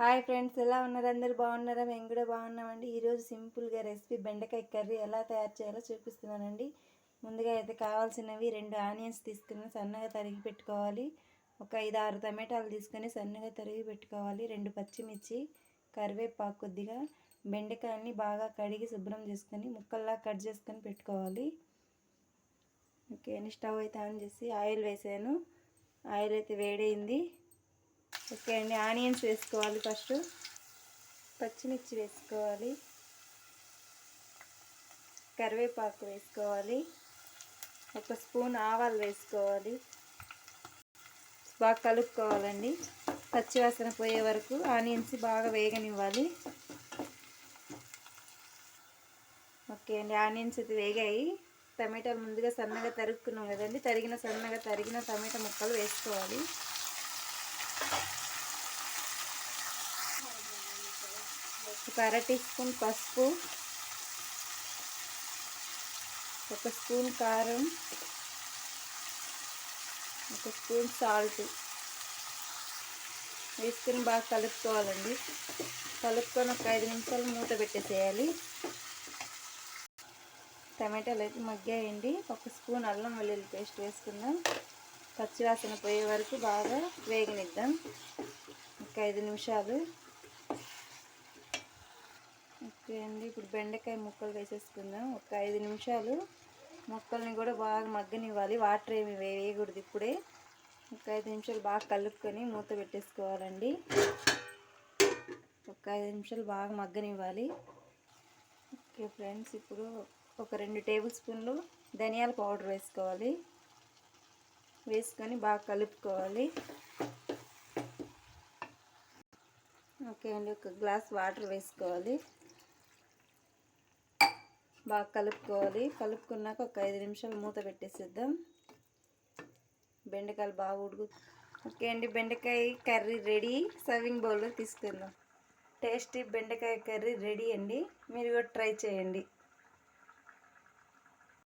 Hi friends ఎలా ఉన్నారు? అందరు బాగున్నారా? మేము కూడా బాగున్నామండి. ఈరోజు సింపుల్గా రెసిపీ బెండకాయ కర్రీ ఎలా తయారు చేయాలో చూపిస్తున్నానండి. ముందుగా అయితే కావాల్సినవి రెండు ఆనియన్స్ తీసుకుని సన్నగా తరిగి పెట్టుకోవాలి. ఒక ఐదు ఆరు టమాటాలు తీసుకొని సన్నగా తరిగి పెట్టుకోవాలి. రెండు పచ్చిమిర్చి కరివేపాకు కొద్దిగా బెండకాయని బాగా కడిగి శుభ్రం చేసుకొని ముక్కల్లా కట్ చేసుకొని పెట్టుకోవాలి. ఓకే స్టవ్ అయితే ఆన్ చేసి ఆయిల్ వేసాను. ఆయిల్ అయితే వేడైంది. ఓకే అండి ఆనియన్స్ వేసుకోవాలి ఫస్ట్. పచ్చిమిర్చి వేసుకోవాలి. కరివేపాకు వేసుకోవాలి. ఒక స్పూన్ ఆవాలు వేసుకోవాలి. బాగా కలుపుకోవాలండి. పచ్చివాసన పోయే వరకు ఆనియన్స్ బాగా వేగనివ్వాలి. ఓకే అండి ఆనియన్స్ అయితే వేగాయి. టమాటాలు ముందుగా సన్నగా తరుక్కున్నాం కదండి తరిగిన సన్నగా తరిగిన టమాటా ముక్కలు వేసుకోవాలి. ఒక అర టీ స్పూన్ పసుపు ఒక స్పూన్ కారం ఒక స్పూన్ సాల్ట్. వేసుకుని బాగా కలుపుకోవాలండి. కలుపుకొని ఒక ఐదు నిమిషాలు మూత పెట్టేసేయాలి. టమాటాలు అయితే మగ్గాయండి. ఒక స్పూన్ అల్లం వెల్లుల్లి పేస్ట్ వేసుకుందాం. పచ్చివాసన పోయే వరకు బాగా వేగనిద్దాం. ఒక ఐదు నిమిషాలు ఓకే అండి ఇప్పుడు బెండకాయ ముక్కలు వేసేసుకుందాం. ఒక ఐదు నిమిషాలు ముక్కల్ని కూడా బాగా మగ్గనివ్వాలి. వాటర్ ఏమి వేయకూడదు ఇప్పుడే. ఒక ఐదు నిమిషాలు బాగా కలుపుకొని మూత పెట్టేసుకోవాలండి. ఒక ఐదు నిమిషాలు బాగా మగ్గనివ్వాలి. ఓకే ఫ్రెండ్స్ ఇప్పుడు ఒక రెండు టేబుల్ స్పూన్లు ధనియాల పౌడర్ వేసుకోవాలి. వేసుకొని బాగా కలుపుకోవాలి. ఓకే అండి ఒక గ్లాస్ వాటర్ వేసుకోవాలి. బాగా కలుపుకోవాలి. కలుపుకున్నాక ఒక ఐదు నిమిషాలు మూత పెట్టేసేద్దాం. బెండకాయలు బాగా ఉడుకు ఓకే అండి బెండకాయ కర్రీ రెడీ. సర్వింగ్ బౌల్లో తీసుకుందాం. టేస్టీ బెండకాయ కర్రీ రెడీ అండి. మీరు కూడా ట్రై చేయండి.